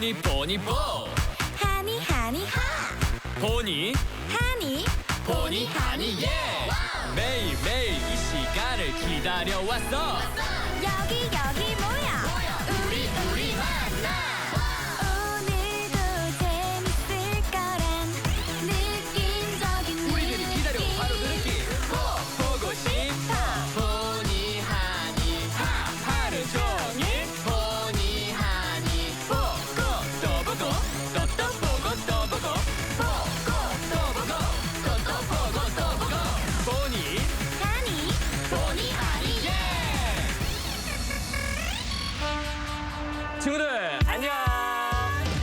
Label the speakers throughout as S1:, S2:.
S1: 보니 보니 보.
S2: 하니 하니 하.
S1: 보니
S2: 하니
S1: 보니 하니 예. 매일 매일 이 시간을 기다려왔어.
S2: 여기 여기 모여
S1: 친구들 안녕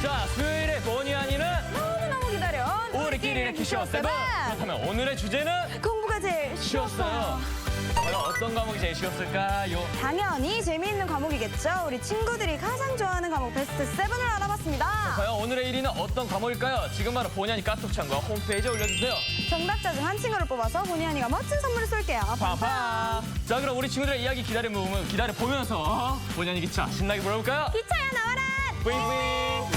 S1: 자 수요일에 보니 하니는
S3: 너무너무 기다려.
S1: 우리끼리의 키쇼 세븐 그렇다면 오늘의 주제는
S3: 공부가 제일
S1: 쉬웠어요. 과연 어떤 과목이 제일 쉬웠을까요?
S3: 당연히 재미있는 과목이겠죠. 우리 친구들이 가장 좋아하는 과목 베스트 세븐을 알아봤습니다.
S1: 과연 오늘의 1위는 어떤 과목일까요? 지금 바로 본연이 카톡 창과 홈페이지에 올려주세요.
S3: 정답자 중 한 친구를 뽑아서 본의 아니가 멋진 선물을 쏠게요.
S1: 파파. 자 그럼 우리 친구들의 이야기 기다려 보면 기다려 보면서 본연이 기차 신나게 불러볼까요?
S3: 기차야 나와라!
S1: 뿌잉뿌잉.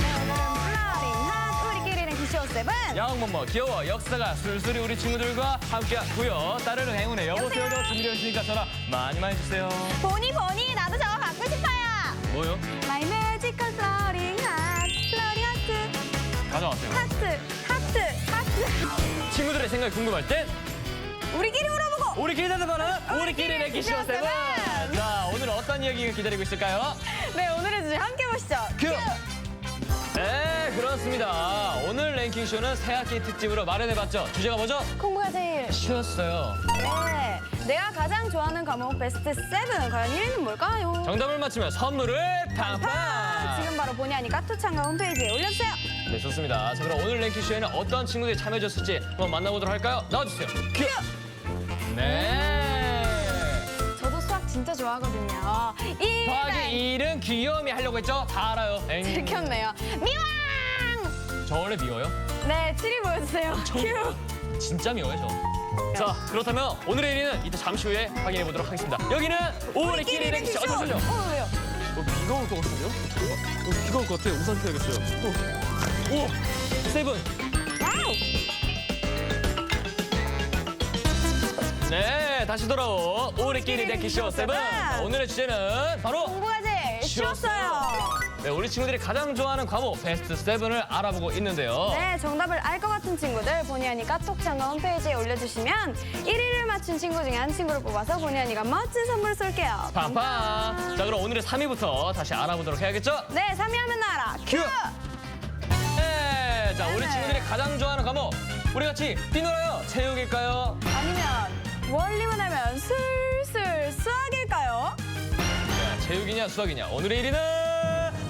S3: 쇼 세븐
S1: 야옹뭐뭐 귀여워 역사가 술술이 우리 친구들과 함께하고요. 따르릉 행운의 여보세요도 준비되어 있으니까 전화 많이 많이 주세요.
S3: 보니 보니 나도 저거 갖고 싶어요.
S1: 뭐요?
S3: 마이 매지컬 플러링 핫 플러링 하트
S1: 가져왔어요.
S3: 하트 하트 하트
S1: 친구들의 생각이 궁금할 땐
S3: 우리끼리 물어보고
S1: 우리끼리 대답하는 우리끼리 내기 쇼 세븐. 자 오늘 어떤 이야기가 기다리고 있을까요?
S3: 네 오늘의 주제 함께 보시죠.
S1: 큐! 네, 그렇습니다. 오늘 랭킹쇼는 새학기 특집으로 마련해봤죠. 주제가 뭐죠?
S3: 공부가 제일
S1: 쉬웠어요.
S3: 네 내가 가장 좋아하는 과목 베스트 세븐 과연 1위는 뭘까요?
S1: 정답을 맞히면 선물을
S3: 아,
S1: 팡팡!
S3: 지금 바로 본의 아니가 투창과 홈페이지에 올려주세요.
S1: 네, 좋습니다. 자, 그럼 오늘 랭킹쇼에는 어떤 친구들이 참여해줬을지 한번 만나보도록 할까요? 나와주세요. 큐! 네!
S3: 저도 수학 진짜 좋아하거든요. 일
S1: 더하기 1은 귀여움이 하려고 했죠? 다 알아요. 엥.
S3: 들켰네요. 미왕!
S1: 저 원래 미워요?
S3: 네, 7위 보여주세요. 큐!
S1: 진짜 미워요, 저. 자, 그렇다면 오늘의 1위는 이따 잠시 후에 확인해 보도록 하겠습니다. 여기는 우리끼리 랭킹쇼! 아, 잠시만요.
S3: 어, 왜요?
S1: 어, 비가 올 것 같은데요? 어, 비가 올 것 같아요. 우산 펴야겠어요. 어. 오! 세븐!
S3: 와우!
S1: 네, 다시 돌아온 우리끼리 데키쇼 세븐! 자, 오늘의 주제는 바로
S3: 공부가 제일 쉬웠어요.
S1: 네, 우리 친구들이 가장 좋아하는 과목 베스트 세븐을 알아보고 있는데요.
S3: 네, 정답을 알 것 같은 친구들 본의 아니 카톡창과 홈페이지에 올려주시면 1위를 맞춘 친구 중에 한 친구를 뽑아서 본의 아니가 멋진 선물 쏠게요.
S1: 팡팡! 자, 그럼 오늘의 3위부터 다시 알아보도록 해야겠죠?
S3: 네, 3위 하면 나와라.
S1: 큐! 네, 자, 우리
S3: 네네.
S1: 친구들이 가장 좋아하는 과목 우리 같이 뛰놀아요. 체육일까요?
S3: 아니면 원리만 하면 슬슬 수학일까요?
S1: 자, 체육이냐 수학이냐 오늘의 1위는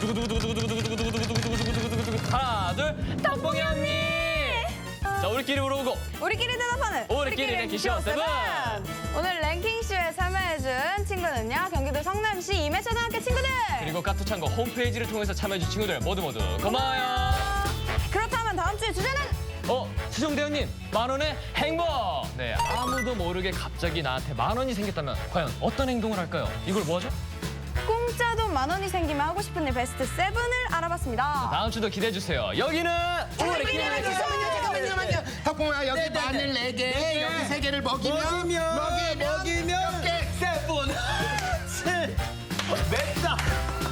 S1: 두구두구두구두구두구두구두구두구두구두구두구두구두구 하나 둘 덕봉이 언니! 자 우리끼리 물어보고.
S3: 우리끼리 대답하는.
S1: 우리끼리 랭킹쇼 세븐.
S3: 오늘 랭킹쇼에 참여해준 친구는요 경기도 성남시 임해초등학교 친구들!
S1: 그리고 카투창고 홈페이지를 통해서 참여해준 친구들 모두 모두 고마워요.
S3: 그렇다면 다음 주의 주제는?
S1: 어 수정대원님 만 원의 행복! 네 아무도 모르게 갑자기 나한테 만 원이 생겼다면 과연 어떤 행동을 할까요? 이걸 뭐죠
S3: 공짜도 만 원이 생기면 하고 싶은 일 베스트 세븐을 알아봤습니다.
S1: 다음 주도 기대해 주세요. 여기는 우리끼리 랭킹쇼
S4: 잠깐만요, 잠깐만요, 잠깐만요. 덕봉아 여기 마늘 네 개, 여기 세 개를 먹이면
S5: 먹이면